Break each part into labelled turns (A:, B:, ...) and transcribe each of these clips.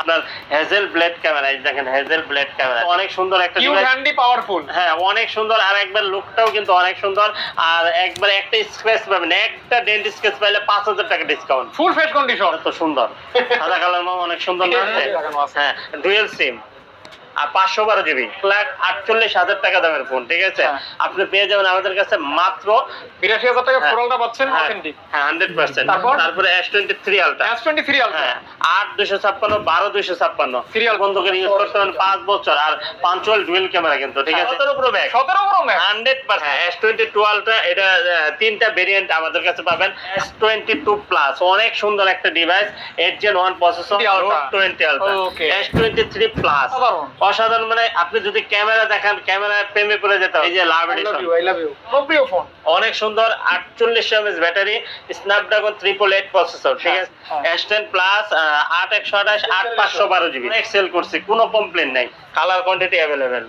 A: আপনার Hasselblad camera দেখেন Hasselblad camera অনেক সুন্দর একটা
B: হ্যান্ডি পাওয়ারফুল
A: হ্যাঁ অনেক সুন্দর আর একবার লুকটাও কিন্তু অনেক সুন্দর। আর একবার একটা স্ক্র্যাচ পাবেন একটা ডেন্ট স্ক্র্যাচ পাইলে পাঁচ হাজার টাকা ডিসকাউন্ট
B: ফুল ফেস কন্ডিশন
A: তো সুন্দর। সাদা কালার অনেক সুন্দর হ্যাঁ ডুয়েল সিম আর পাঁচশো বারো জিবি লাখ আটচল্লিশ হাজার টাকা দামের ফোন ঠিক আছে?
B: হ্যাঁ।
A: আপনি পেয়ে যাবেন আমাদের কাছে মাত্র
B: বিরাশি হাজার টাকা
A: হ্যাঁ।
B: ফোরালটা পাচ্ছেন
A: হ্যাঁ। হান্ড্রেড পার্সেন্ট
B: তারপর?
A: তারপরে S twenty three ultra
B: S twenty three ultra
A: হ্যাঁ আট দুশো ছাপ্পান্ন বারো দুশো ছাপ্পান্ন।
B: Serial
A: বন্ধ করে ইউজ করতে পারেন পাঁচ বছর। আর পাঞ্চুয়াল ডুয়েল ক্যামেরা কিন্তু ঠিক আছে? সতেরো প্রো ম্যাক্স
B: সতেরো বড় match
A: hundred percent S twenty এটা তিনটা ভেরিয়েন্ট আমাদের কাছে পাবেন। এস টোয়েন্টি টু প্লাস অনেক সুন্দর একটা device eight gen one processor twenty S twenty three plus
B: অসাধারণ।
A: মানে আপনি যদি ক্যামেরা দেখেন ক্যামেরা প্রেমে পড়ে যেতে। এই যে love edition
B: you I love you প্রিয় ফোন
A: অনেক সুন্দর আটচল্লিশ MS battery Snapdragon triple eight processor ঠিক আছে। এস টেন প্লাস আট একশো আঠাশ আট পাঁচশো বারো জিবি। এক্সেল করছি কোনো কমপ্লেন নাই। কালার কোয়ান্টিটি অ্যাভেলেবেল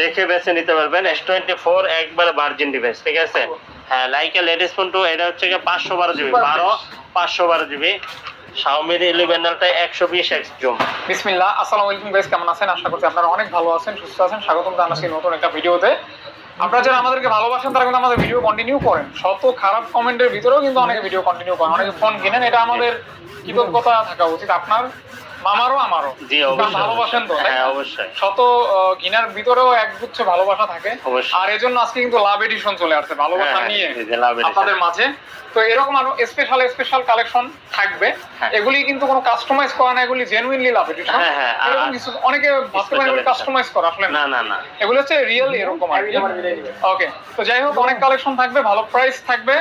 A: দেখে বেছে নিতে পারবেন এস টোয়েন্টি ফোর একবার ভার্জিন ডিভাইস ঠিক আছে? হ্যাঁ লাইকা লেডিস ফোন টু এটা হচ্ছে পাঁচশো বারো জিবি বারো পাঁচশো বারো জিবি। শাওমির ইলেভেনটা একশো বিশ জুম
B: বিসমিল্লাহ, আসসালামু আলাইকুম বেশ কেমন আছেন? আশা করছি আপনারা অনেক ভালো আছেন, সুস্থ আছেন। স্বাগতম জানাচ্ছি নতুন একটা ভিডিওতে। আপনারা যারা আমাদেরকে ভালোবাসেন, তারা কিন্তু আমাদের ভিডিও কন্টিনিউ করেন। শত খারাপ কমেন্টের ভিতরেও কিন্তু অনেকে ভিডিও কন্টিনিউ করেন। অনেকে ফোন কিনেন এটা আমাদের কৃতজ্ঞতা থাকা উচিত। আপনার মামারও আমারও।
A: জি অবশ্যই
B: ভালোবাসেন তো
A: হ্যাঁ অবশ্যই।
B: শত ঘৃণার ভিতরেও একগুচ্ছ ভালোবাসা থাকে। আর এজন্য আজকে কিন্তু লাভ এডিশন চলে আসছে ভালোবাসা
A: হ্যাঁ,
B: নিয়ে। আপনাদের মাঝে। তো এরকম আরও স্পেশাল স্পেশাল কালেকশন থাকবে।
A: হ্যাঁ।
B: এগুলি কিন্তু কোনো কাস্টমাইজ করা না এগুলি জেনুইনলি লাভ এডিশন
A: হ্যাঁ, হ্যাঁ,
B: এরকম কিছু অনেকে ভাবতে পারেন এগুলি কাস্টমাইজ করা আসলে না।
A: না না না।
B: এগুলো হচ্ছে রিয়েল এরকম আর ওকে তো যাই হোক অনেক কালেকশন থাকবে ভালো প্রাইস থাকবে।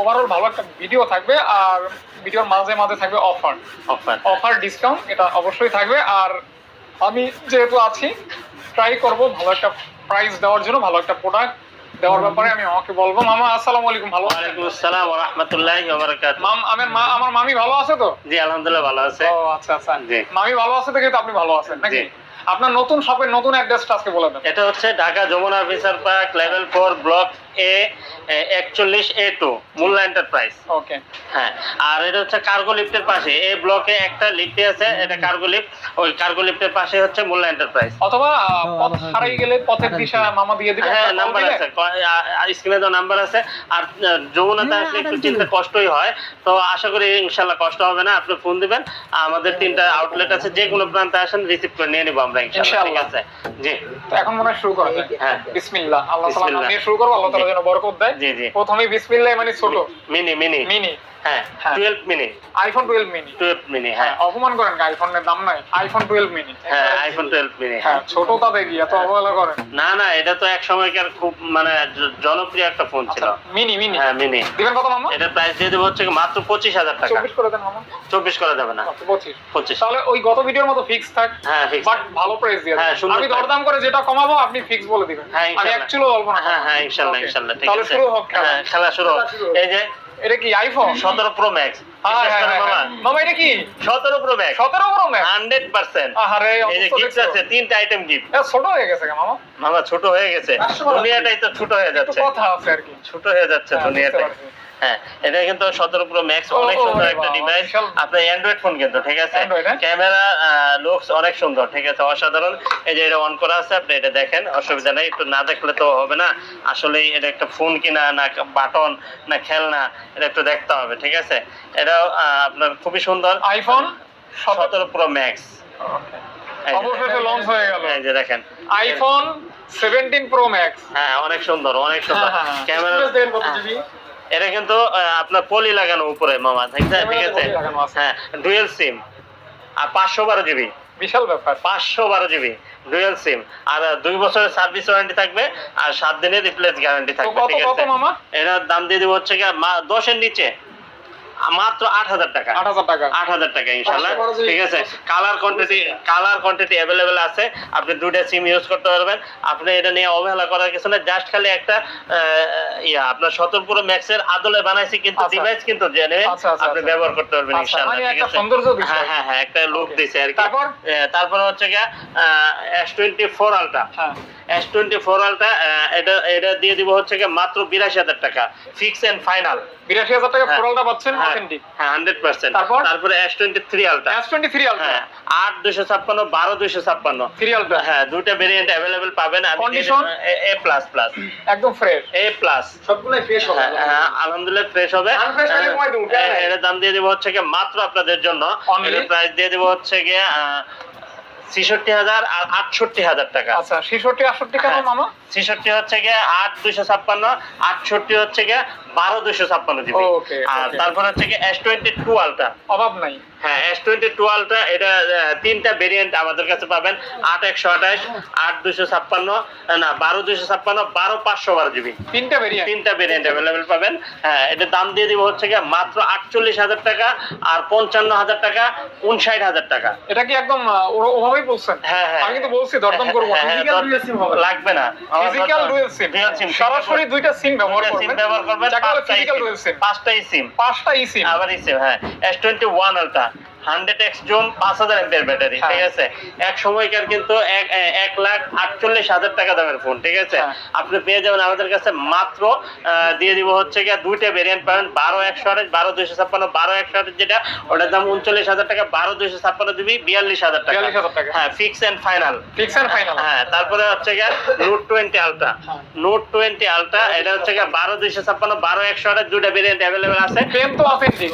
B: ওভারঅল ভালো একটা ভিডিও থাকবে। আর ভিডিওর মাঝে মাঝে থাকবে অফার।
A: অফার।
B: অফার ডিসকাউন্ট এটা অবশ্যই থাকবে। আর আমি যেহেতু আছি ট্রাই করব ভালো একটা প্রাইস দেওয়ার জন্য ভালো একটা প্রোডাক্ট দেওয়ার ব্যাপারে আমি আমাকে বলব। মামা আসসালামু আলাইকুম ভালো?
A: ওয়ালাইকুম আসসালাম ওয়া রাহমাতুল্লাহি ওয়া বারাকাতুহু
B: মাম আমার মা আমার মামি ভালো আছে তো?
A: জি আলহামদুলিল্লাহ ভালো আছে।
B: ও আচ্ছা আচ্ছা।
A: জি।
B: মামি ভালো আছে তো আপনি ভালো আছেন নাকি। আপনার নতুন শপের নতুন অ্যাড্রেসটা আজকে বলে দেন।
A: এটা হচ্ছে Dhaka Jamuna future park level four block A একচল্লিশ এ টু মূল্য এন্টারপ্রাইজ
B: ওকে
A: হ্যাঁ আর এটা হচ্ছে কার্গো লিফটের পাশে। এই ব্লকে একটা লিফটে আছে এটা কার্গো লিফট ওই কার্গো লিফটের পাশে হচ্ছে মূল্য এন্টারপ্রাইজ
B: অথবা পথ হারাই গেলে পথের দিশা মামা দিয়ে দিবেন
A: হ্যাঁ নাম্বার আছে। স্ক্রিনে তো নাম্বার আছে। আর যমুনাতে আসলে একটু চিন্তা কষ্টই হয়। তো আশা করি ইনশাল্লাহ কষ্ট হবে না। আপনি ফোন দিবেন। আমাদের তিনটা আউটলেট আছে। যে কোনো প্রান্তে আসেন রিসিভ করে নিয়ে নিবো আমরা ঠিক
B: ইনশাআল্লাহ।
A: আছে জি।
B: তো এখন মনে হয় শুরু করা যায়।
A: হ্যাঁ।
B: বিসমিল্লাহ। আল্লাহ তাআলা নামে শুরু করব আল্লাহ তাআলা যেন বরকত দেয়।
A: জি জি।
B: প্রথমে বিসমিল্লাহ মানে ছোট।
A: Mini mini.
B: মিনি।
A: হ্যাঁ
B: হ্যাঁ।
A: Twelve mini
B: iPhone twelve mini
A: twelve mini হ্যাঁ।
B: অপমান করেন আইফোনের দাম নাই। আইফোন টুয়েলভ মিনি
A: হ্যাঁ আইফোন টুয়েলভ মিনি
B: হ্যাঁ। ছোট তা এত অবহেলা করেন।
A: না না এটা তো এক সময়কার খুব মানে জনপ্রিয় একটা ফোন ছিল।
B: মিনি মিনি
A: হ্যাঁ মিনি
B: দিবেন কত মামা?
A: এটা প্রাইস দিয়ে দেবো হচ্ছে মাত্র পঁচিশ হাজার টাকা।
B: চব্বিশ করে দেন মামা।
A: চব্বিশ করে দেবে না।
B: আচ্ছা, পঁচিশ।
A: পঁচিশ।
B: তাহলে ওই গত ভিডিওর মতো ফিক্স থাক।
A: হ্যাঁ
B: বাট ভালো প্রাইস দিয়ে
A: হ্যাঁ,
B: আমি। দরদাম করে যেটা কমাবো আপনি ফিক্স বলে দিবেন।
A: হ্যাঁ,
B: আমি অ্যাকচুয়ালি বলব না
A: হ্যাঁ হ্যাঁ ইনশাল্লাহ
B: Okay.
A: ইনশাল্লাহ ঠিক
B: তাহলে শুরু হোক
A: হ্যাঁ খেলা শুরু হোক। এই যে
B: এটা কি আইফোন
A: সতেরো প্রো ম্যাক্স
B: মামা এটা কি?
A: সতেরো প্রো ম্যাক্স
B: সতেরো প্রো ম্যাক্স
A: হান্ড্রেড পার্সেন্ট।
B: আরে
A: এই যে গিফট আছে তিনটা আইটেম গিফট
B: ছোট হয়ে গেছে মামা।
A: মামা ছোট হয়ে গেছে। দুনিয়াটাই তো ছোট হয়ে যাচ্ছে।
B: কথা আছে আর কি।
A: ছোট হয়ে যাচ্ছে
B: হ্যাঁ,
A: দুনিয়াটাই। হ্যাঁ এটা কিন্তু সতেরো প্রো ম্যাক্স অনেক সুন্দর একটা ডিভাইস আপনার অ্যান্ড্রয়েড ফোন কিন্তু ঠিক আছে?
B: হ্যাঁ?
A: ক্যামেরা লুকস অনেক সুন্দর ঠিক আছে? অসাধারণ। এই যে এটা অন করা আছে আপনি এটা দেখেন অসুবিধা নেই। একটু না দেখলে তো হবে না। আসলে এটা একটা ফোন কিনা না বাটন না খেলনা এটা একটু দেখতে হবে ঠিক আছে? এটাও আপনার খুবই সুন্দর।
B: আইফোন সতেরো
A: প্রো ম্যাক্স
B: অবশেষে লঞ্চ হয়ে গেল।
A: এই যে দেখেন।
B: আইফোন সেভেন্টিন প্রো ম্যাক্স
A: হ্যাঁ অনেক সুন্দর অনেক সুন্দর।
B: হ্যাঁ, হ্যাঁ।
A: ক্যামেরা এটা কিন্তু আপনার পলি লাগানো উপরে মামা ঠিক আছে। হ্যাঁ ডুয়েল সিম আর পাঁচশো বারো জিবি।
B: বিশাল ব্যাপার।
A: পাঁচশো বারো জিবি ডুয়েল সিম আর দুই বছরের সার্ভিস ওয়ারেন্টি থাকবে আর সাত দিনের রিপ্লেস গ্যারান্টি থাকবে ঠিক আছে? এটার দাম দিয়ে দেবো হচ্ছে দশের নিচে। মাত্র আট হাজার টাকা।
B: আট হাজার টাকা।
A: আট হাজার টাকা ইনশাল্লাহ ঠিক আছে? Colour quantity colour quantity available আছে। আপনি দুইটা সিম ইউজ করতে পারবেন। আপনি এটা নিয়ে অবহেলা করার কিছু না জাস্ট খালি একটা ইয়া আপনার সতর্কপুর ম্যাক্সের আদলে বানাইছি কিন্তু
B: আচ্ছা।
A: ডিভাইস কিন্তু জেনে
B: আচ্ছা, আচ্ছা,
A: আপনি
B: আচ্ছা।
A: ব্যবহার করতে পারবেন
B: আচ্ছা,
A: ইনশাল্লাহ
B: মানে
A: ঠিক আছে? হ্যাঁ হ্যাঁ হ্যাঁ একটা লুক দিছে আর কি
B: তারপর?
A: তারপরে হচ্ছে গিয়া এস টোয়েন্টি ফোর আলট্রা
B: হ্যাঁ।
A: এস টোয়েন্টি ফোর আলটা এটা এটা দিয়ে দিব হচ্ছে কি মাত্র বিরাশি হাজার টাকা। ফিক্স এন্ড ফাইনাল
B: বিরাশি হাজার টাকা
A: হ্যাঁ।
B: ফোরালটা পাচ্ছেন? অথেন্টিক
A: হ্যাঁ
B: তারপর?
A: তারপরে
B: আলট্রা
A: হ্যাঁ
B: আলট্রা
A: হ্যাঁ দুইটা ভেরিয়েন্ট অ্যাভেলেবেল পাবেন।
B: Condition?
A: এ প্লাস প্লাস
B: একদম ফ্রেশ
A: এ প্লাস
C: সবগুলাই ফ্রেশ হবে।
A: আলহামদুলিল্লাহ ফ্রেশ হবে।
C: Unfresh হলে কমাই দেবো,
A: এর দাম দিয়ে দেবো হচ্ছে গিয়ে মাত্র আপনাদের জন্য। এর প্রাইস দিয়ে দেবো হচ্ছে গিয়ে ছিষট্টি হাজার আর আটষট্টি হাজার টাকা
B: আচ্ছা ছেষট্টি আটষট্টি কেন
A: হ্যাঁ।
B: মামা?
A: ছিষট্টি হচ্ছে গিয়ে আট দুশো ছাপ্পান্ন আটষট্টি হচ্ছে গিয়ে বারো দুশো ছাপ্পান্ন জিবি। আর তারপর হচ্ছে গিয়ে এস টোয়েন্টি টু আলটা
B: অভাব নাই।
A: হ্যাঁ এস টোয়েন্টি টুয়েলভটা এটা তিনটা ভেরিয়েন্ট আমাদের কাছে পাবেন। আট একশো আঠাশ আট দুশো ছাপ্পান্ন না বারো দুশো ছাপ্পান্ন বারো পাঁচশো বারো জিবি।
B: তিনটা ভেরিয়েন্ট
A: তিনটা ভেরিয়েন্ট অ্যাভেলেবেল পাবেন। হ্যাঁ এটার দাম দিয়ে দিব হচ্ছে গিয়ে মাত্র আটচল্লিশ হাজার টাকা আর পঞ্চান্ন হাজার টাকা উনষাট হাজার টাকা।
B: এটা কি একদম ওভাবেই বলছেন?
A: হ্যাঁ হ্যাঁ।
B: আমি কিন্তু বলছি দরদাম করব
A: হ্যাঁ, হ্যাঁ। লাগবে না।
B: ফিজিক্যাল ডুয়েল সিম সরাসরি দুইটা সিম ব্যবহার করবেন।
A: সিম ব্যবহার করবেন
B: ডুয়েল সিম
A: সিম
B: পাঁচটা সিম
A: আবার ইসিম হ্যাঁ S twenty one ultra hundred X zoom পাঁচ হাজার এমপিয়ার ব্যাটারি
B: হ্যাঁ।
A: ঠিক আছে এক সময়কার কিন্তু এক এক লাখ আটচল্লিশ হাজার টাকা দামের ফোন ঠিক আছে?
B: হ্যাঁ।
A: আপনি পেয়ে যাবেন আমাদের কাছে মাত্র দিয়ে দিব হচ্ছে গিয়ে দুইটা ভেরিয়েন্ট পাবেন বারো একশো আঠাশ বারো দুইশো ছাপ্পান্ন বারো একশো আঠাশ যেটা ওটার দাম উনচল্লিশ হাজার টাকা বারো দুইশো ছাপ্পান্ন দিবি বিয়াল্লিশ হাজার টাকা। হ্যাঁ fix and final
B: fix and final
A: হ্যাঁ তারপরে হচ্ছে গিয়ে note twenty ultra. Note twenty ultra এটা হচ্ছে গিয়ে বারো দুইশো ছাপ্পান্ন বারো একশো আঠাশ দুইটা ভেরিয়েন্ট অ্যাভেলেবেল আছে।
B: পেন তো অথেন্টিক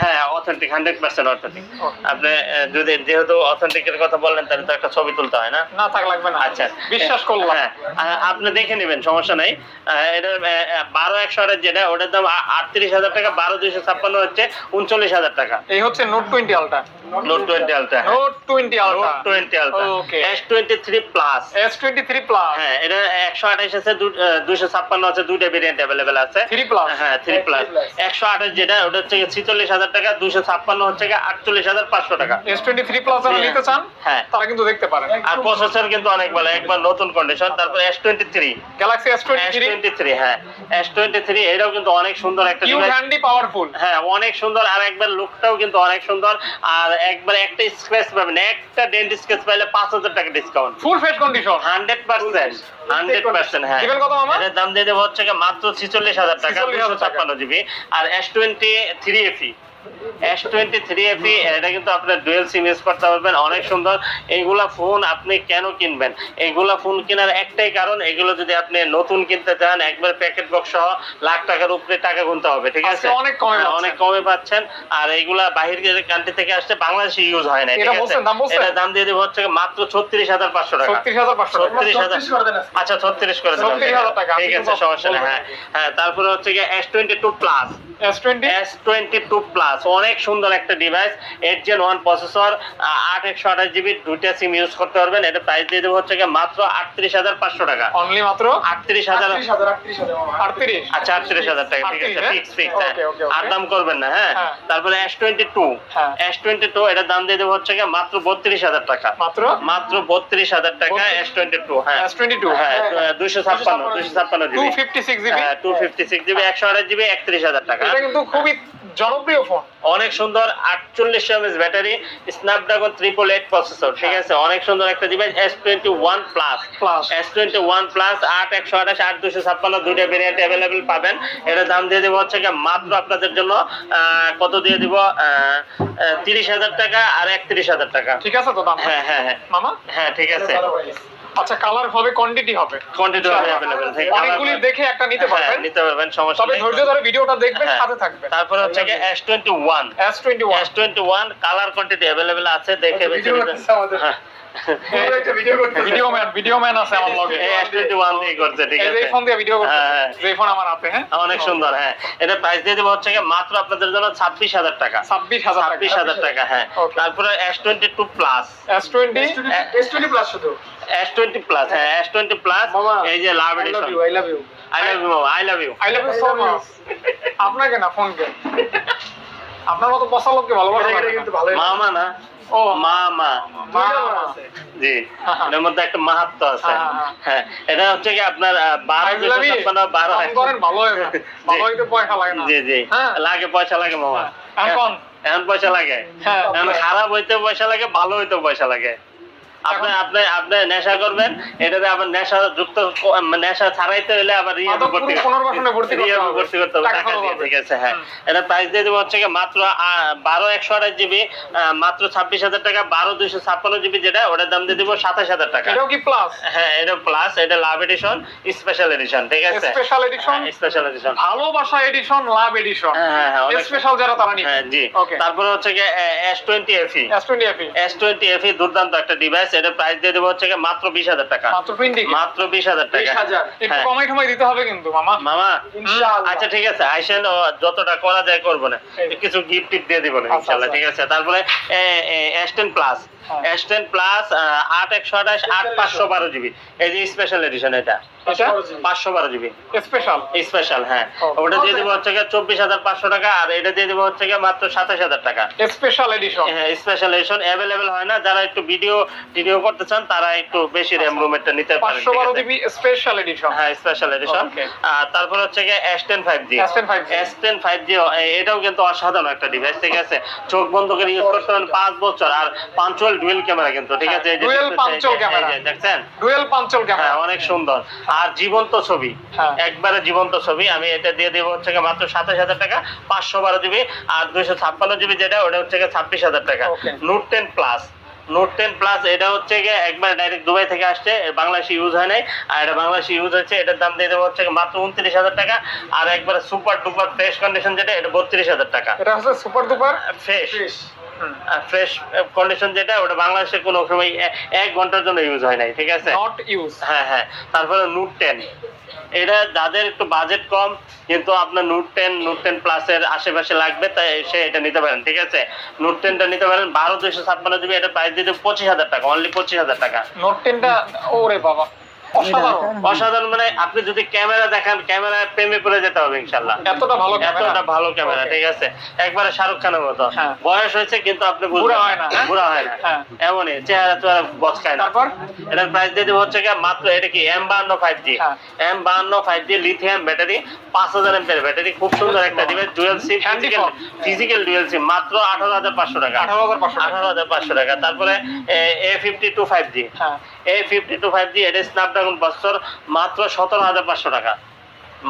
A: হ্যাঁ অথেন্টিক হান্ড্রেড পার্সেন্ট অথেন্টিক আপনি যদি যেহেতু অথেন্টিকের কথা বললেন তাহলে তো একটা ছবি তুলতে হয় না?
B: না থাক লাগবে না।
A: আচ্ছা।
B: বিশ্বাস করলাম।
A: হ্যাঁ আপনি দেখে নেবেন সমস্যা নাই। এটার বারো একশো যেটা ওটার দাম আটত্রিশ হাজার টাকা বারো দুইশো ছাপ্পান্ন হচ্ছে উনচল্লিশ হাজার টাকা।
B: এই হচ্ছে note twenty ultra
A: note twenty ultra
B: note twenty
A: note twenty ultra S twenty three plus
B: S twenty three plus
A: হ্যাঁ এটা একশো আঠাশ আছে দুইশো ছাপ্পান্ন আছে দুইটা ভেরিয়েন্ট অ্যাভেলেবেল আছে।
B: থ্রি প্লাস
A: হ্যাঁ থ্রি প্লাস একশো আঠাশ যেটা ওটা হচ্ছে ছিচল্লিশ হাজার টাকা দুইশো ছাপ্পান্ন হচ্ছে আটচল্লিশ হাজার পাঁচশো টাকা।
B: এস টোয়েন্টি থ্রি প্লাস
A: হ্যাঁ।
B: নিতে চান
A: হ্যাঁ।
B: তারা কিন্তু দেখতে পারেন।
A: আর প্রসেসর কিন্তু অনেক ভালো একবার নতুন কন্ডিশন তারপর S twenty three
B: galaxy S twenty three
A: হ্যাঁ। এস টোয়েন্টি থ্রি এটাও কিন্তু অনেক সুন্দর একটা
B: হ্যান্ডি পাওয়ারফুল
A: হ্যাঁ অনেক সুন্দর আর একবার লুকটাও কিন্তু অনেক সুন্দর। আর একবার একটা স্ক্র্যাচ পাবেন একটা ডেন্ট স্ক্র্যাচ পাইলে পাঁচ হাজার টাকা discount
B: full face condition
A: hundred percent hundred percent হ্যাঁ? এটার দাম দিয়ে দেবো হচ্ছে মাত্র ছিচল্লিশ হাজার টাকা
B: 46,000
A: দুশো
B: টাকা।
A: ছাপ্পান্ন জিবি। আর S twenty three FE S twenty three FE এটা কিন্তু আপনার ডুয়েল সিম ইউজ করতে পারবেন অনেক সুন্দর। এইগুলা ফোন আপনি কেন কিনবেন? এইগুলা ফোন কেনার একটাই কারণ এগুলো যদি আপনি নতুন কিনতে চান একবার প্যাকেট বক্স সহ লাখ টাকার উপরে টাকা গুনতে হবে ঠিক আছে?
B: অনেক কমে
A: হ্যাঁ, অনেক কমে পাচ্ছেন আর এইগুলা বাহির কান্ট্রি থেকে আসছে বাংলাদেশে ইউজ হয় না
B: এটা
A: ঠিক আছে? এটা দাম দিয়ে দেবো হচ্ছে মাত্র ছত্রিশ হাজার পাঁচশো টাকা।
B: ছত্রিশ হাজার
A: আচ্ছা ছত্রিশ করে
B: 36,000 টাকা,
A: ঠিক আছে সমস্যা নেই হ্যাঁ। হ্যাঁ তারপরে হচ্ছে S twenty two plus
B: S twenty
A: two plus অনেক সুন্দর একটা device eight gen one processor আট একশো আঠাশ জিবি দুইটা সিম ইউজ করতে পারবেন। এটা প্রাইস দিয়ে দেবো হচ্ছে মাত্র আটত্রিশ হাজার পাঁচশো টাকা।
B: অনলি মাত্র?
A: আটত্রিশ হাজার আচ্ছা আটত্রিশ হাজার টাকা ঠিক আছে
B: 38, হ্যাঁ?
A: Fix fix
B: okay.
A: আর দাম করবেন না হ্যাঁ?
B: হ্যাঁ।
A: তারপরে এস টোয়েন্টি টু
B: হ্যাঁ।
A: এস টোয়েন্টি টু এটার দাম দিয়ে দেবো হচ্ছে মাত্র বত্রিশ হাজার টাকা।
B: মাত্র?
A: মাত্র বত্রিশ হাজার টাকা এস টোয়েন্টি টু হ্যাঁ।
B: এস টোয়েন্টি টু
A: হ্যাঁ দুইশো ছাপ্পান্ন দুইশো ছাপ্পান্ন
B: two
A: GB
B: fifty six GB
A: হ্যাঁ টু ফিফটি সিক্স জিবি একশো আঠাশ জিবি একত্রিশ হাজার টাকা।
B: এটা কিন্তু খুবই জনপ্রিয় ফোন
A: অনেক সুন্দর আটচল্লিশ MS battery Snapdragon triple eight processor ঠিক আছে? অনেক সুন্দর একটা device S twenty one plus S twenty one plus আট একশো আঠাশ আট দুশো ছাপ্পান্ন দুইটা ভেরিয়েন্ট অ্যাভেলেবেল পাবেন। এটার দাম দিয়ে দেবো হচ্ছে মাত্র আপনাদের জন্য কত দিয়ে দিব? তিরিশ হাজার টাকা আর একত্রিশ হাজার টাকা।
B: ঠিক আছে তো দাম?
A: হ্যাঁ হ্যাঁ হ্যাঁ।
B: মামা?
A: হ্যাঁ ঠিক আছে।
B: আচ্ছা কালার হবে কোয়ান্টিটি হবে।
A: কোয়ান্টিটি অ্যাভেলেবেল
B: অনেকগুলি দেখে একটা নিতে পারবেন।
A: নিতে পারবেন সমস্যা
B: তবে ধৈর্য ধরে ভিডিওটা দেখবেন
A: হ্যাঁ।
B: সাথে থাকবেন।
A: তারপরে হচ্ছে one
B: S twenty one
A: colour quantity available আছে দেখে
C: ভিডিও
A: বেছে নিতে-
C: করতেছে আমাদের।
A: হ্যাঁ।
C: আমরা একটা ভিডিও
B: ম্যান ভিডিও ম্যান আছে আমার লগে।
A: এই এস টোয়েন্টি ওয়ান দিয়ে করছে ঠিক আছে?
B: এই ফোন দিয়ে ভিডিও করতে
A: হ্যাঁ, হ্যাঁ।
B: ফোন আমার হাতে হ্যাঁ?
A: অনেক সুন্দর হ্যাঁ। এটা প্রাইস দিয়ে দেবো হচ্ছে মাত্র আপনাদের জন্য ছাব্বিশ হাজার টাকা।
B: ছাব্বিশ হাজার
A: ছাব্বিশ হাজার টাকা হ্যাঁ। তারপরে S twenty two plus
B: S twenty
C: S20 S20 plus শুধু।
A: এস টোয়েন্টি প্লাস হ্যাঁ এস টোয়েন্টি প্লাস এই যে love
C: I
A: edition
C: love you, I
A: I love you I love you
B: I love you so much আপনাকে না ফোনকে। আপনার মতো বসা লোককে ভালোবাসা
C: কিন্তু
B: না।
C: ভালোই
A: মামা না?
B: ও।
A: মামা।
C: আছে।
A: জি। এটার মধ্যে একটা মাহাত্ম আছে।
B: হ্যাঁ, হ্যাঁ।
A: হ্যাঁ। এটা হচ্ছে কি আপনার বারো
B: ইউ
A: বারো
B: ভালো ভালো হইতে পয়সা লাগে না।
A: জি জি।
B: হ্যাঁ।
A: লাগে পয়সা লাগে মামা।
B: এখন?
A: এখন পয়সা লাগে।
B: হ্যাঁ।
A: এখন খারাপ হইতে পয়সা লাগে ভালো হইতে পয়সা লাগে। আপনি আপনি আপনি নেশা করবেন এটাতে আবার নেশা যুক্ত নেশা ছাড়াইতে হলে আবার রিহাবে ভর্তি
B: পুরো পুনর্বাসনে ভর্তি করতে হবে।
A: ভর্তি করতে হবে
B: টাকা
A: দিয়ে ঠিক আছে হ্যাঁ। এটা প্রাইস দিয়ে দেবো হচ্ছে মাত্র বারো একশো আঠাশ জিবি মাত্র ছাব্বিশ হাজার টাকা বারো দুইশো ছাপ্পান্ন জিবি যেটা ওটার দাম দিয়ে দেবো সাতাশ হাজার টাকা।
B: এটাও কি প্লাস
A: হ্যাঁ এটা প্লাস এটা লাভ এডিশন স্পেশাল এডিশন ঠিক আছে?
B: স্পেশাল এডিশন
A: স্পেশাল এডিশন
B: ভালোবাসা এডিশন লাভ এডিশন
A: হ্যাঁ হ্যাঁ হ্যাঁ
B: স্পেশাল যারা তারা নিবে।
A: হ্যাঁ জি। তারপরে হচ্ছে S twenty FE
B: S20 FE
A: S twenty FE দুর্দান্ত একটা ডিভাইস এটা প্রাইস দিয়ে দেবো হচ্ছে মাত্র বিশ হাজার টাকা।
B: মাত্র পিন্ডি
A: মাত্র বিশ হাজার টাকা।
C: 20,000
B: একটু
A: হ্যাঁ।
B: কমাই টমাই দিতে হবে কিন্তু মামা।
A: মামা
C: ইনশাআল্লাহ।
A: আচ্ছা ঠিক আছে আইসেন যতটা করা যায় করব না। কিছু গিফট টিপ দিয়ে দিব না
B: আচ্ছা,
A: ইনশাল্লাহ
B: আচ্ছা।
A: ঠিক আছে। তারপরে এসটেন প্লাস
B: হ্যাঁ।
A: প্লাস আট একশো আঠাশ আট পাঁচশো বারো জিবি। এই যে স্পেশাল এডিশন এটা।
B: এটা
A: পাঁচশো বারো জিবি
B: স্পেশাল
A: স্পেশাল হ্যাঁ। ওটা দিয়ে দেবো হচ্ছে চব্বিশ হাজার পাঁচশো টাকা আর এটা দিয়ে দেবো হচ্ছে মাত্র সাতাশ হাজার টাকা।
B: স্পেশাল এডিশন
A: হ্যাঁ স্পেশাল এডিশন অ্যাভেলেবেল হয় না যারা একটু ভিডিও ভিডিও করতে চান তারা একটু বেশি র্যাম রুমেরটা নিতে পারেন
B: পাঁচশো বারো জিবি স্পেশাল এডিশন
A: হ্যাঁ স্পেশাল এডিশন আর তারপর হচ্ছে গিয়ে S ten five G S ten five G এটাও কিন্তু অসাধারণ একটা ডিভাইস ঠিক আছে? চোখ বন্ধ করে ইউজ করতে পারেন পাঁচ বছর আর পাঞ্চুয়াল ডুয়েল ক্যামেরা কিন্তু ঠিক আছে?
B: পাঞ্চুয়াল ক্যামেরা।
A: দেখছেন?
B: ডুয়েল পাঞ্চল
A: হ্যাঁ
B: ক্যামেরা
A: অনেক সুন্দর। আর জীবন্ত ছবি।
B: হ্যাঁ।
A: একবারে জীবন্ত ছবি। আমি এটা দিয়ে দেবো হচ্ছে মাত্র সাতাশ হাজার টাকা পাঁচশো বারো জিবি আর দুইশো ছাপ্পান্ন জিবি যেটা ওটা হচ্ছে ছাব্বিশ হাজার টাকা। Note ten plus note ten plus এটা হচ্ছে গিয়ে একবার ডাইরেক্ট দুবাই থেকে আসছে বাংলাদেশে ইউজ হয় নাই। আর এটা বাংলাদেশে ইউজ হচ্ছে এটার দাম দিয়ে দেবো হচ্ছে মাত্র উনত্রিশ হাজার টাকা। আর একবারে সুপার ডুপার ফ্রেশ কন্ডিশন যেটা এটা বত্রিশ হাজার টাকা।
B: এটা হচ্ছে super duper
C: fresh
A: fresh condition যেটা ওটা বাংলাদেশে কোনো সময় এক ঘণ্টার জন্য ইউজ হয় নাই ঠিক আছে?
B: নট ইউজ
A: হ্যাঁ হ্যাঁ। তারপরে নোট টেন এটা যাদের একটু বাজেট কম কিন্তু আপনার নোট টেন নোট টেন প্লাসের আশেপাশে লাগবে তাই সে এটা নিতে পারেন ঠিক আছে? নোট টেনটা নিতে পারেন বারো দুইশো ছাপ্পান্ন জিবি এটা প্রাইস দিতে পঁচিশ হাজার টাকা অনলি পঁচিশ হাজার টাকা।
B: নোট টেনটা ওরে বাবা। অসাধারণ
A: অসাধারণ মানে আপনি যদি ক্যামেরা দেখান ক্যামেরা প্রেমে পড়ে যেতে হবে ইনশাল্লাহ
B: এতটা ভালো
A: এতটা ভালো ক্যামেরা ঠিক আছে? একবারে শাহরুখ খানের মতো।
B: হ্যাঁ।
A: বয়স হয়েছে কিন্তু আপনি
B: বুড়া হয় না, হ্যাঁ?
A: বুড়া হয় না।
B: হ্যাঁ।
A: এমনই চেহারা চেহারা বচকায় না।
B: তারপর?
A: এটার প্রাইস দিয়ে হচ্ছে গিয়ে মাত্র এটা কি এম বাহান্ন ফাইভ জি
B: হ্যাঁ।
A: এম বাহান্ন ফাইভ জি লিথিয়াম ব্যাটারি পাঁচ হাজার এমপের ব্যাটারি খুব সুন্দর একটা device dual SIM physical physical dual SIM মাত্র আঠারো হাজার পাঁচশো টাকা।
B: আঠারো হাজার পাঁচশো টাকা।
A: আঠারো হাজার পাঁচশো টাকা। তারপরে A fifty two five G
B: হ্যাঁ।
A: A fifty two five G এটা স্ন্যাপড্রাগন প্রসেসর মাত্র সতেরো হাজার পাঁচশো টাকা।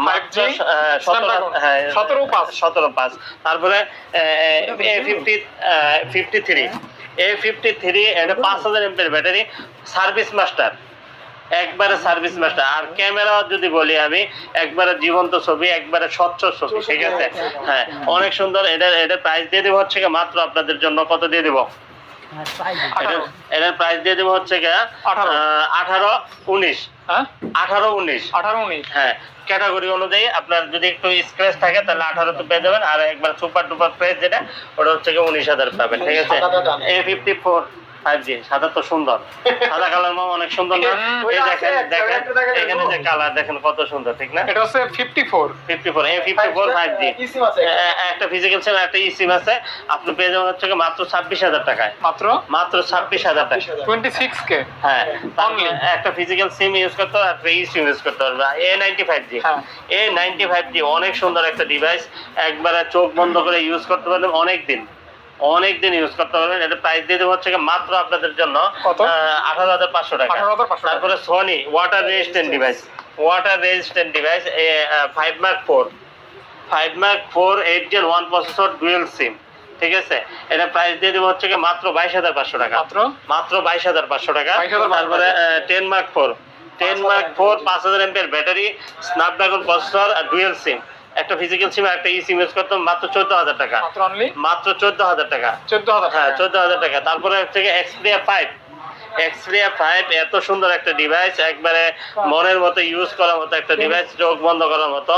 B: 5G,
A: সতেরো
B: Snapdragon,
A: হ্যাঁ
B: 17 পাঁচ।
A: সতেরো পাঁচ। তারপরে A fifty fifty three A fifty three এটা পাঁচ হাজার এমপের ব্যাটারি। সার্ভিস মাস্টার একবারে সার্ভিস মাস্টার আর ক্যামেরা যদি বলি আমি একবারে জীবন্ত ছবি একবারে স্বচ্ছ ছবি ঠিক আছে? হ্যাঁ অনেক সুন্দর। এটা এটার প্রাইস দিয়ে দেবো হচ্ছে মাত্র আপনাদের জন্য। কত দিয়ে দেবো। এটার প্রাইস দিয়ে দেবো হচ্ছে গিয়া
B: আঠারো।
A: উনিশ।
B: হ্যাঁ?
A: আঠারো উনিশ।
B: আঠারো উনিশ।
A: হ্যাঁ ক্যাটাগরি অনুযায়ী আপনার যদি একটু স্ক্র্যাচ থাকে তাহলে আঠারো তো পেয়ে যাবেন। আর একবার সুপার টুপার প্রাইস যেটা ওটা হচ্ছে গিয়ে উনিশ হাজার পাবেন ঠিক আছে? A fifty four five G সাদা তো সুন্দর। সাদা কালার মাম অনেক সুন্দর না? এই দেখেন
C: একটা,
A: দেখেন। এখানে যে কালার দেখেন কত সুন্দর ঠিক না?
B: এটা হচ্ছে fifty four
A: fifty four A fifty four five G একটা ফিজিক্যাল সিম একটা ই সিম আছে। আপনি পেয়ে যাবেন হচ্ছে মাত্র ছাব্বিশ হাজার টাকায়।
B: মাত্র?
A: মাত্র ছাব্বিশ হাজার টাকা।
B: টোয়েন্টি সিক্স কে
A: হ্যাঁ একটা ফিজিক্যাল সিম ইউজ করতে হবে একটা ই সিম ইউজ করতে পারবে A ninety five G. A ninety five G অনেক সুন্দর একটা ডিভাইস একবারে চোখ বন্ধ করে ইউজ করতে পারবেন অনেক দিন অনেক দিন ইউজ করতে পারবেন এটা প্রাইস দিয়ে দেবো হচ্ছে মাত্র আপনাদের জন্য? আঠারো হাজার পাঁচশো টাকা।
B: 18,500 টাকা।
A: তারপরে Sony water resistant device water resistant device five mark four five mark four eight gen one processor dual SIM ঠিক আছে? এটা প্রাইস দিয়ে দেবো হচ্ছে মাত্র বাইশ হাজার পাঁচশো টাকা।
B: মাত্র?
A: মাত্র বাইশ হাজার পাঁচশো টাকা। তারপরে ten mark four ten mark four পাঁচ হাজার এমপের ব্যাটারি স্ন্যাপড্রাগন প্রসেসর আর ডুয়েল সিম একটা ফিজিক্যাল সিম একটা ই সিম ইউজ করতে মাত্র চোদ্দ হাজার টাকা।
B: মাত্র
A: চোদ্দ হাজার টাকা।
B: চোদ্দ হাজার
A: হ্যাঁ চোদ্দ হাজার টাকা। তারপরে হচ্ছে এক্সপ্রিয়া ফাইভ এক্সপ্রিয়া ফাইভ এত সুন্দর একটা ডিভাইস একবারে মনের মতো ইউজ করার মতো একটা ডিভাইস চোখ বন্ধ করার মতো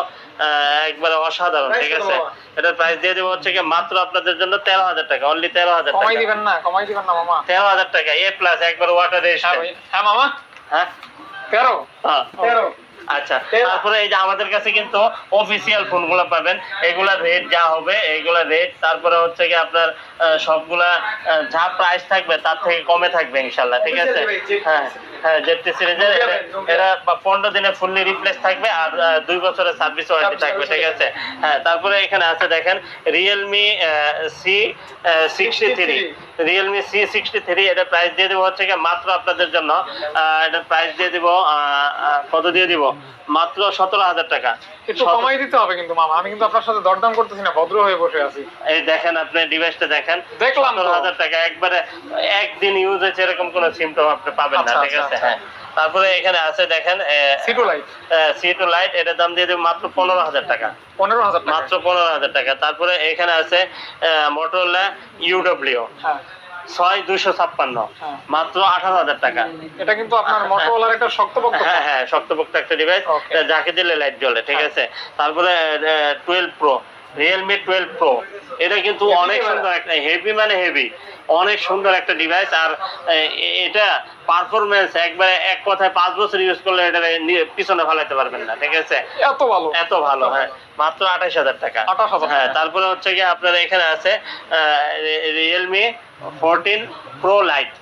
A: একবারে অসাধারণ ঠিক আছে? এটার প্রাইস দিয়ে দেবো হচ্ছে মাত্র আপনাদের জন্য তেরো হাজার টাকা অনলি তেরো হাজার
B: কমাই
A: টাকা।
B: দিবেন না কমাই দিবেন না মামা।
A: তেরো হাজার টাকা এ প্লাস একবার ওয়াটার
B: হ্যাঁ হ্যাঁ মামা।
A: হ্যাঁ?
B: তেরো।
A: হ্যাঁ।
C: তেরো।
A: আচ্ছা তারপরে এই যে আমাদের কাছে কিন্তু অফিসিয়াল ফোনগুলো পাবেন। এগুলা রেট যা হবে এইগুলা রেট তারপরে হচ্ছে কি আপনার সবগুলা যা প্রাইস থাকবে তার থেকে কমে থাকবে ইনশাল্লাহ ঠিক আছে। হ্যাঁ। হ্যাঁ সিরিজের পনেরো দিনে ফুললি রিপ্লেস থাকবে আর দুই বছরের সার্ভিস ওয়ারেন্টি থাকবে ঠিক আছে? হ্যাঁ তারপরে এখানে আছে দেখেন Realme C sixty three Realme C sixty three এটা প্রাইস দিয়ে দেবো হচ্ছে মাত্র আপনাদের জন্য আহ, এটা প্রাইস দিয়ে দিব কত দিয়ে দিব? মাত্র সতেরো হাজার টাকা।
B: একটু কমাই দিতে হবে কিন্তু মামা। আমি কিন্তু আপনার সাথে দরদাম করতেছি না ভদ্র হয়ে বসে আছি।
A: এই দেখেন আপনি ডিভাইসটা দেখেন
B: দেখলাম
A: হাজার টাকা। একবারে একদিন ইউজ হয়েছে এরকম কোনো সিমটম আপনি পাবেন না
B: আচ্ছা,
A: ঠিক
B: আচ্ছা,
A: আছে। হ্যাঁ। তারপরে এখানে আছে দেখেন
B: সিটু লাইট
A: এটার দাম দিয়ে দেবো মাত্র পনেরো হাজার টাকা।
B: পনেরো হাজার
A: মাত্র পনেরো হাজার টাকা। তারপরে এখানে আছে মোটরলা ইউডব্লিউ
B: হ্যাঁ।
A: ছয় দুশো ছাপ্পান্ন।
B: হ্যাঁ।
A: মাত্র আঠারো হাজার টাকা।
B: এটা কিন্তু আপনার মোটরওয়ালার একটা শক্তপোক্ত
A: হ্যাঁ হ্যাঁ শক্তপোক্ত একটা ডিভাইস যাকে দিলে লাইট জ্বলে ঠিক। আছে? তারপরে twelve pro Realme twelve pro এটা কিন্তু অনেক
C: মানে?
A: সুন্দর একটা হেভি মানে হেভি অনেক সুন্দর একটা ডিভাইস আর এটা পারফরমেন্স একবারে এক কথায় পাঁচ বছর ইউজ করলে এটা পিছনে ফেলাতে পারবেন না ঠিক আছে?
B: এত ভালো।
A: এত ভালো হ্যাঁ। মাত্র আঠাশ হাজার টাকা।
B: 28,000
A: হ্যাঁ তারপরে হচ্ছে কি আপনার এখানে আছে Realme fourteen pro lite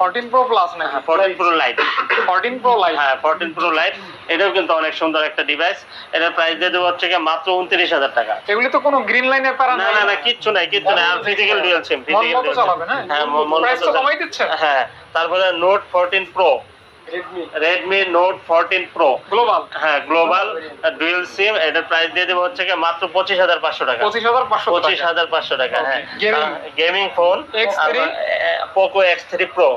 B: fourteen pro plus না?
A: Fourteen pro lite
B: fourteen pro lite
A: হ্যাঁ ফোরটিন প্রো লাইট এটাও কিন্তু অনেক সুন্দর একটা ডিভাইস এটার প্রাইস দিয়ে দেবো হচ্ছে মাত্র উনত্রিশ হাজার টাকা।
B: এগুলি তো কোনো গ্রিন লাইনের প্যারা
A: না না না কিচ্ছু নাই কিচ্ছু নাই। আর physical dual SIM physical
B: dual
A: হ্যাঁ মন মতো
B: প্রাইস তো কমাই দিচ্ছে।
A: হ্যাঁ তারপরে note fourteen pro
C: Redmi
A: note fourteen pro
B: global
A: হ্যাঁ গ্লোবাল ডুয়েল সিম এটার প্রাইস দিয়ে দেবো হচ্ছে কি মাত্র পঁচিশ হাজার পাঁচশো টাকা।
B: পঁচিশ হাজার পাঁচশো
A: পঁচিশ হাজার পাঁচশো টাকা হ্যাঁ।
B: Gaming
A: gaming phone
B: X3?
A: Poco X three pro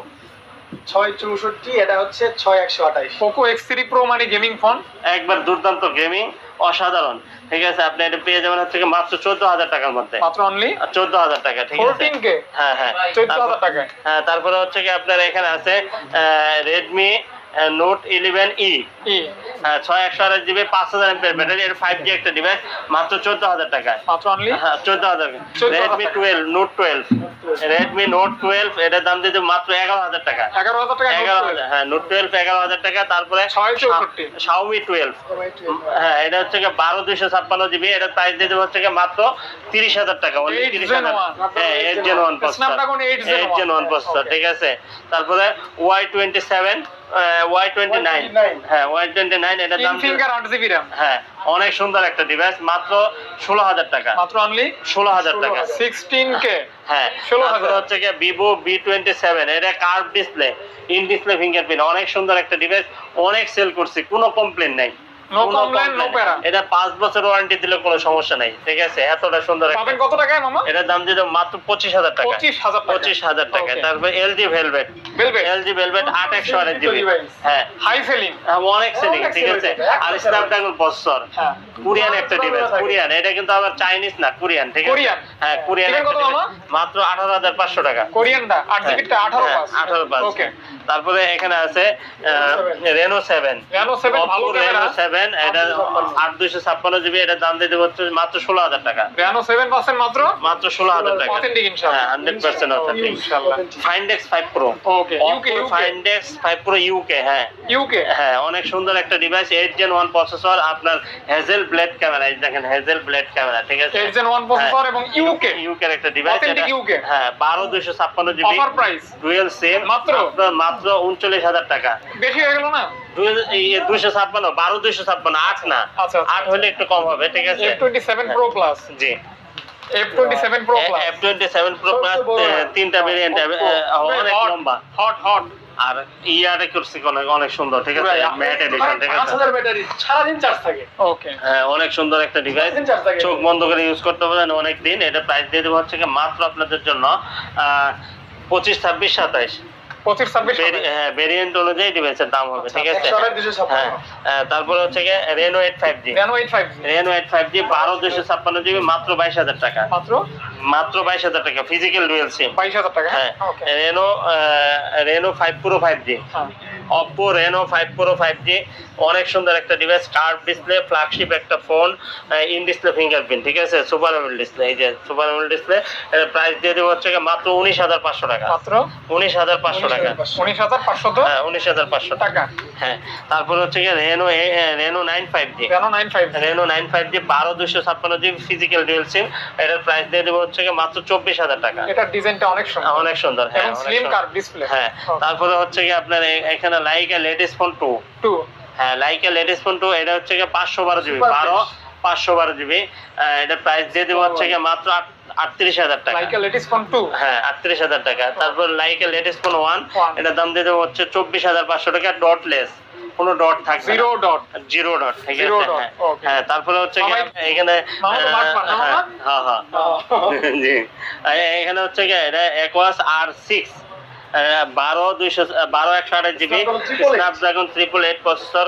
C: ছয় চৌষট্টি এটা হচ্ছে ছয় একশো আঠাশ।
B: পোকো এক্স থ্রি প্রো মানে গেমিং ফোন
A: একবার দুর্দান্ত গেমিং অসাধারণ। ঠিক আছে আপনি এটা পেয়ে যাবেন হচ্ছে মাত্র চোদ্দ হাজার টাকার মধ্যে।
B: মাত্র অনলি
A: চোদ্দ হাজার টাকা ঠিক আছে? হ্যাঁ হ্যাঁ।
B: চোদ্দ হাজার টাকা
A: হ্যাঁ তারপরে হচ্ছে কি আপনার এখানে আছে রেডমি নোট ইলেভেন ই হ্যাঁ ছয় একশো জিবি পাঁচ হাজার ব্যাটারি এর ফাইভ জি একটা ডিভাইস মাত্র চোদ্দ হাজার টাকায়। হ্যাঁ চোদ্দ হাজার Redmi twelve note twelve Redmi note twelve এটার দাম দিয়ে মাত্র এগারো হাজার টাকা।
B: এগারো হাজার টাকা
A: এগারো হাজার হ্যাঁ নোট টুয়েলভ এগারো হাজার টাকা তারপরে শাওমি টুয়েলভ হ্যাঁ এটা হচ্ছে বারো দুইশো ছাপ্পান্ন জিবি এটার প্রাইস দিয়ে দেবো হচ্ছে মাত্র তিরিশ হাজার টাকা only
B: Eight
A: 30
B: Gen
A: হাজার। হ্যাঁ eight gen one
B: Snapdragon 8 Gen
A: eight gen one
B: 1
A: ঠিক আছে? তারপরে Y twenty seven Y twenty nine হ্যাঁ ওয়াই টোয়েন্টি নাইন এটার দাম
B: ফিঙ্গার আট জিবি র্যাম
A: হ্যাঁ অনেক সুন্দর একটা ডিভাইস মাত্র ষোলো হাজার টাকা।
B: মাত্র অনলি
A: ষোলো হাজার টাকা।
B: সিক্সটিন কে
A: হ্যাঁ
B: ষোলো
A: হাজার। হচ্ছে ভিভো বি টোয়েন্টি সেভেন এটা curve display in display fingerprint অনেক সুন্দর একটা ডিভাইস অনেক সেল করছি কোনো কমপ্লেন নাই। বছর ওয়ারেন্টি দিলে কোনো সমস্যা নাই ঠিক আছে? এতটা সুন্দর টাকা কোরিয়ান একটা কোরিয়ান এটা কিন্তু আবার চাইনিজ না কোরিয়ান ঠিক আছে? হ্যাঁ কোরিয়ান
B: কত মামা?
A: টাকা। তারপরে এখানে আছে Reno
B: Reno seven
A: Reno seven পাচ্ছেন এটা আট দুইশো ছাপ্পান্ন। জিবি এটা দাম দিতে হচ্ছে মাত্র ষোলো হাজার টাকা।
B: রেনো সেভেন পাচ্ছেন মাত্র?
A: মাত্র ষোলো হাজার টাকা। হ্যাঁ hundred percent authentic Find X five pro
B: okay
A: Find X five pro UK হ্যাঁ।
B: ইউকে
A: হ্যাঁ অনেক সুন্দর একটা device eight gen one processor আপনার হেজেল ব্লেড ক্যামেরা এই দেখেন হেজেল ব্লেড ক্যামেরা ঠিক আছে?
B: এইট জেন ওয়ান প্রসেসর এবং হ্যাঁ, ইউকে
A: ইউকের একটা ডিভাইস
B: অথেন্টিক ইউকে
A: হ্যাঁ বারো দুইশো ছাপ্পান্ন GB.
B: Offer price
A: dual same
B: মাত্র?
A: মাত্র উনচল্লিশ হাজার টাকা।
B: বেশি হয়ে গেল না?
A: দুইশো ছাপ্পান্ন বারো দুইশো ছাপ্পান্ন আট না। আট হলে একটু কম হবে ঠিক আছে?
B: Twenty seven pro plus
A: G.
B: F twenty seven pro plus
A: F twenty seven pro plus
C: সবচেয়ে বড় না?
A: তিনটা ভেরিয়েন্ট অনেক লম্বা।
B: হট হট
A: আর ইয়ারে করছি অনেক অনেক সুন্দর ঠিক আছে? ম্যাট এডিশন ঠিক আছে?
C: হাজার ব্যাটারি সারাদিন চার্জ থাকে।
B: ওকে
A: হ্যাঁ অনেক সুন্দর একটা ডিভাইস
C: সারাদিন চার্জ থাকে।
A: চোখ বন্ধ করে ইউজ করতে পারেন অনেক দিন এটা প্রাইস দিয়ে দেবো হচ্ছে মাত্র আপনাদের জন্য আহ, পঁচিশ ছাব্বিশ সাতাইশ।
B: পঁচিশ ছাব্বিশ
A: হ্যাঁ ভেরিয়েন্ট অনুযায়ী ডিভাইসের দাম হবে ঠিক আছে? হ্যাঁ হ্যাঁ, তারপরে হচ্ছে কি Reno eight five G
B: Reno eight five
A: Reno eight five G বারো দুশো ছাপ্পান্ন জিবি মাত্র বাইশ হাজার টাকা।
B: মাত্র?
A: মাত্র বাইশ হাজার টাকা ফিজিক্যাল ডুয়েল সিম
B: বাইশ হাজার টাকা?
A: হ্যাঁ Reno Reno five pro five G
B: হ্যাঁ।
A: Oppo Reno five pro five G অনেক সুন্দর একটা ডিভাইস কার্ভ ডিসপ্লে ফ্ল্যাগশিপ একটা ফোন ইন ডিসপ্লে ফিঙ্গারপ্রিন্ট ঠিক আছে? সুপার এমএল ডিসপ্লে এই যে সুপার এমএল ডিসপ্লে এর প্রাইস দিয়ে দেবো হচ্ছে মাত্র উনিশ হাজার পাঁচশো টাকা।
B: মাত্র?
A: উনিশ হাজার পাঁচশো টাকা।
B: উনিশ হাজার পাঁচশো।
A: হ্যাঁ উনিশ হাজার পাঁচশো টাকা। হ্যাঁ তারপরে হচ্ছে গিয়ে Reno Reno nine five G
B: কেন nine five
A: Reno nine five G বারো দুশো ছাপ্পান্ন জিবি ফিজিক্যাল ডুয়েল সিম এটার প্রাইস দিয়ে দেবো হচ্ছে মাত্র চব্বিশ হাজার টাকা।
B: এটার ডিজাইনটা অনেক সুন্দর।
A: অনেক সুন্দর হ্যাঁ অনেক
B: স্লিম। কার্ভ ডিসপ্লে
A: হ্যাঁ তারপরে হচ্ছে গিয়ে আপনার এখানে Laika latest phone two
B: two
A: হ্যাঁ লাইকা লেটেস্ট ফোন টু এটা হচ্ছে গিয়ে পাঁচশো বারো জিবি বারো পাঁচশো বারো জিবি এটা প্রাইস দিয়ে দেবো হচ্ছে গিয়ে মাত্র আটত্রিশ হাজার টাকা।
B: লাইকা লেটেস্ট ফোন টু
A: হ্যাঁ আটত্রিশ হাজার টাকা। তারপর লাইকা লেটেস্ট ফোন ওয়ান. এটার দাম দিয়ে দেবো হচ্ছে চব্বিশ হাজার পাঁচশো টাকা ডটলেস কোনো ডট থাকবে
B: জিরো ডট
A: জিরো ডট ঠিক আছে? হ্যাঁ। হ্যাঁ তারপরে হচ্ছে এখানে হ্যাঁ, হ্যাঁ হ্যাঁ। জি। এখানে হচ্ছে এটা একোয়াস আর সিক্স বারো দুইশো বারো একশো আঠাশ GB. Snapdragon triple eight processor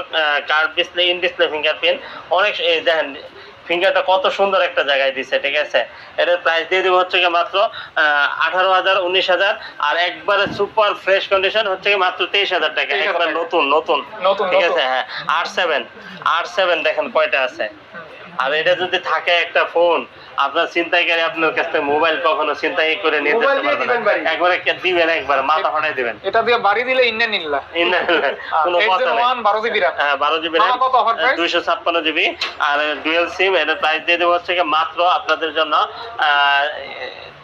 A: card display in display fingerprint অনেক দেখেন ফিঙ্গারটা কত সুন্দর একটা জায়গায় দিছে ঠিক আছে? এটার প্রাইস দিয়ে দিব হচ্ছে কি মাত্র আঠারো হাজার উনিশ হাজার আর একবারে সুপার ফ্রেশ কন্ডিশন হচ্ছে কি মাত্র তেইশ হাজার টাকা একবার নতুন নতুন।
B: নতুন,
A: ঠিক আছে? হ্যাঁ আর সেভেন আর সেভেন দেখেন কয়টা আছে। আর এটা যদি থাকে একটা ফোন আপনার চিন্তাইকারী আপনার কাছ থেকে মোবাইল কখনো চিন্তাই করে
C: দিবেন
A: একবারে দিবেন একবার মাথা ফাটাই দিবেন।
B: এটা দিয়ে বাড়ি দিলে ইন্না নিল্লা
A: কোনো কথা নাই।
B: নেই বারো জিবি র্যাম
A: হ্যাঁ বারো জিবি
B: কত
A: জিবি। আর ডুয়েল সিম এটা প্রাইস দিয়ে দেবো হচ্ছে মাত্র আপনাদের জন্য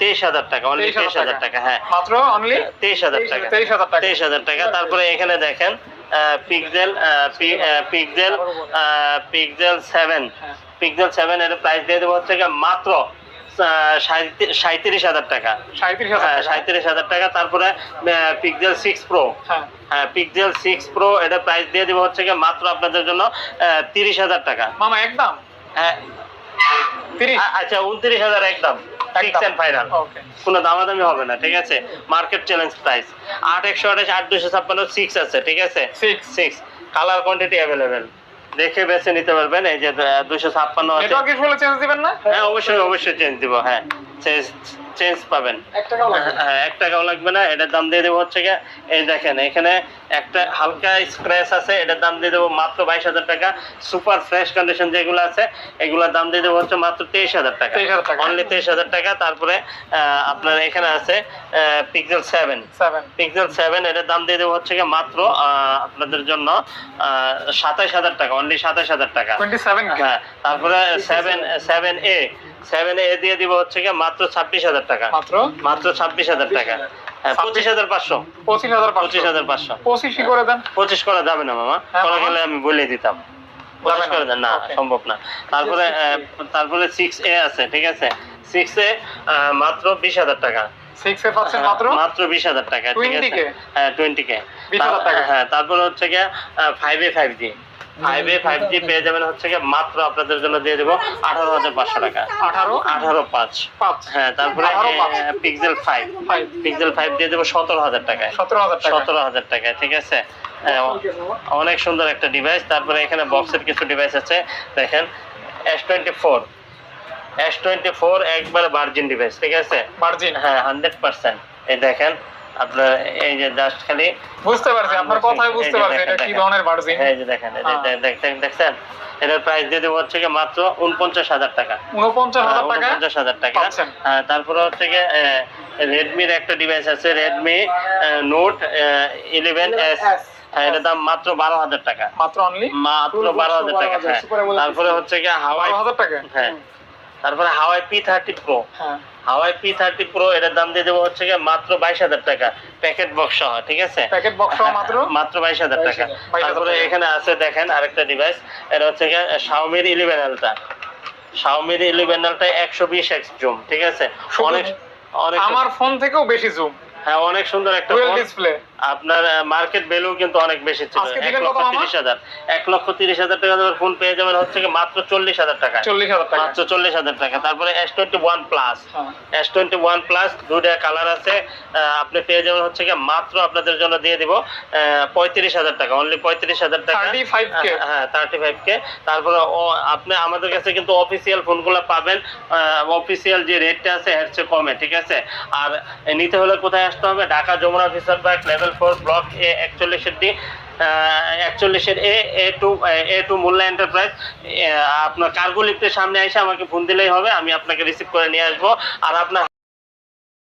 A: তেইশ হাজার টাকা অনলি
B: তেইশ
A: হাজার টাকা। হ্যাঁ।
B: মাত্র অনলি
A: তেইশ হাজার টাকা।
B: তেইশ হাজার টাকা।
A: তেইশ হাজার টাকা। তারপরে এখানে দেখেন Pixel Pixel Pixel seven. Pixel seven এর প্রাইস দিয়ে দেবো হচ্ছে মাত্র সাঁত্রিশ হাজার টাকা।
B: সাঁত্রিশ হাজার
A: হ্যাঁ
B: টাকা।
A: হাজার টাকা। তারপরে পিকজেল সিক্স প্রো
B: হ্যাঁ।
A: হ্যাঁ পিকজেল সিক্স প্রো এটা প্রাইস দিয়ে দিব হচ্ছে মাত্র আপনাদের জন্য তিরিশ হাজার টাকা।
B: মামা একদম?
A: হ্যাঁ, আচ্ছা উনত্রিশ হাজার একদম। ফিক্স অ্যান্ড ফাইনাল কোনো দামাদামি হবে না ঠিক আছে? মার্কেট চ্যালেঞ্জ প্রাইস আট একশো আঠাশ আট দুশো ছাপ্পান্ন সিক্স আছে ঠিক আছে?
B: Six
A: six colour quantity available দেখে বেছে নিতে পারবেন এই যে দুশো ছাপ্পান্ন আছে।
B: দিবেন না?
A: হ্যাঁ অবশ্যই অবশ্যই চেঞ্জ দিব হ্যাঁ। চেঞ্জ চেঞ্জ পাবেন।
C: এক টাকাও লাগবে না।
A: হ্যাঁ এক টাকাও লাগবে না এটার দাম দিয়ে দেবো হচ্ছে গিয়ে এই দেখেন এখানে একটা হালকা স্ক্র্যাচ আছে এটার দাম দিয়ে দেবো মাত্র বাইশ হাজার টাকা। সুপার ফ্রেশ কন্ডিশন যেগুলো আছে এগুলোর দাম দিয়ে দেবো হচ্ছে মাত্র তেইশ হাজার টাকা। অনলি তেইশ হাজার টাকা তারপরে আপনার এখানে আছে পিক্সেল সেভেন পিক্সেল সেভেন এটার দাম দিয়ে দেবো হচ্ছে গিয়ে মাত্র আপনাদের জন্য সাতাইশ হাজার টাকা অনলি সাতাইশ হাজার টাকা। হ্যাঁ তারপরে seven seven A seven A দিয়ে দিব হচ্ছে গিয়ে মাত্র ছাব্বিশ হাজার টাকা।
B: মাত্র?
A: মাত্র ছাব্বিশ হাজার টাকা। হ্যাঁ পঁচিশ হাজার পাঁচশো।
B: পঁচিশ হাজার
A: পঁচিশ। হাজার পাঁচশো।
B: পঁচিশই করে দেন।
A: পঁচিশ করা যাবে না মামা।
B: হ্যাঁ,
A: করা গেলে আমি বলে দিতাম। পঁচিশ করে দেন না সম্ভব না। তারপরে তারপরে সিক্স এ আছে ঠিক আছে? সিক্স এ মাত্র বিশ হাজার টাকা।
B: সিক্স এ পাচ্ছেন মাত্র
A: হ্যাঁ, মাত্র? বিশ হাজার টাকা ঠিক আছে? হ্যাঁ টোয়েন্টি কে। হ্যাঁ তারপরে হচ্ছে গিয়ে five A five G five A five G পেয়ে যাবেন হচ্ছে গিয়ে মাত্র আপনাদের জন্য দিয়ে দেবো আঠারো হাজার পাঁচশো টাকা।
B: আঠারো?
A: আঠারো পাঁচ।
B: পাঁচ।
A: হ্যাঁ তারপরে Pixel five
B: five
A: Pixel five দিয়ে দেবো সতেরো হাজার টাকায়।
B: সতেরো হাজার
A: সতেরো হাজার টাকায় ঠিক আছে? হ্যাঁ। অনেক সুন্দর একটা ডিভাইস তারপরে এখানে বক্সের কিছু ডিভাইস আছে। দেখেন S twenty four S twenty four একবারে ভার্জিন ডিভাইস ঠিক আছে হ্যাঁ হান্ড্রেড পার্সেন্ট এই দেখেন আপনার এই যে জাস্ট খালি
B: বুঝতে পারছি আপনার কথাই বুঝতে পারছি এটা কি ধরনের
A: হ্যাঁ এই যে দেখেন এই যে
B: হ্যাঁ।
A: দেখ- দেখ- দেখছেন এটার প্রাইস দিয়ে দেবো হচ্ছে মাত্র উনপঞ্চাশ হাজার টাকা
B: উনপঞ্চাশ হাজার টাকা
A: উনপঞ্চাশ হাজার টাকা। হ্যাঁ, তারপরে হচ্ছে গিয়ে রেডমির একটা ডিভাইস আছে রেডমি নোট ইলেভেন এস হ্যাঁ এটার দাম মাত্র বারো হাজার টাকা
B: মাত্র অনলি
A: মাত্র বারো হাজার টাকা
C: 12,000,
A: হ্যাঁ
C: Super AMOLED
A: তারপরে হচ্ছে গিয়ে হাওয়াই
B: হাজার টাকা
A: হ্যাঁ তারপরে Huawei P thirty pro Huawei P thirty pro এটার দাম দিয়ে দেবো হচ্ছে গিয়ে মাত্র বাইশ হাজার টাকা। প্যাকেট বক্স সহ ঠিক আছে?
B: প্যাকেট বক্স মাত্র?
A: মাত্র বাইশ হাজার টাকা। তারপরে এখানে আছে দেখেন আরেকটা ডিভাইস এটা হচ্ছে গিয়ে শাওমির ইলেভেন আলট্রা শাওমির ইলেভেন একশো বিশ এক্স জুম ঠিক আছে? অনেক অনেক
B: আমার ফোন থেকেও বেশি জুম
A: হ্যাঁ অনেক সুন্দর একটা
B: ডিসপ্লে
A: আপনার মার্কেট ভ্যালু কিন্তু অনেক বেশি ছিল। এক লক্ষ? তিরিশ হাজার। এক লক্ষ তিরিশ হাজার টাকা দামের ফোন পেয়ে যাবেন হচ্ছে কি মাত্র চল্লিশ হাজার টাকা।
B: চল্লিশ হাজার টাকা।
A: মাত্র চল্লিশ হাজার টাকা। তারপরে S twenty one plus. S twenty one plus দুইটা কালার আছে। আপনি পেয়ে যাবেন হচ্ছে কি মাত্র আপনাদের জন্য দিয়ে দিব পঁয়ত্রিশ হাজার টাকা। অনলি পঁয়ত্রিশ হাজার টাকা।
B: 35K
A: হ্যাঁ থার্টি ফাইভ কে তারপরে আপনি আমাদের কাছে কিন্তু অফিসিয়াল ফোনগুলো পাবেন। অফিসিয়াল যে রেটটা আছে এর চেয়ে কমে ঠিক আছে? আর নিতে হলে কোথায় আসতে হবে? ঢাকা যমুনা অফিসার ব্যাগ লেভেল ফোর ব্লক এ একচল্লিশের D একচল্লিশের A A two A two Mollah enterprise আপনার কার্গো লিফটের সামনে এসে আমাকে ফোন দিলেই হবে, আমি আপনাকে রিসিভ করে নিয়ে আসব। আর আপনার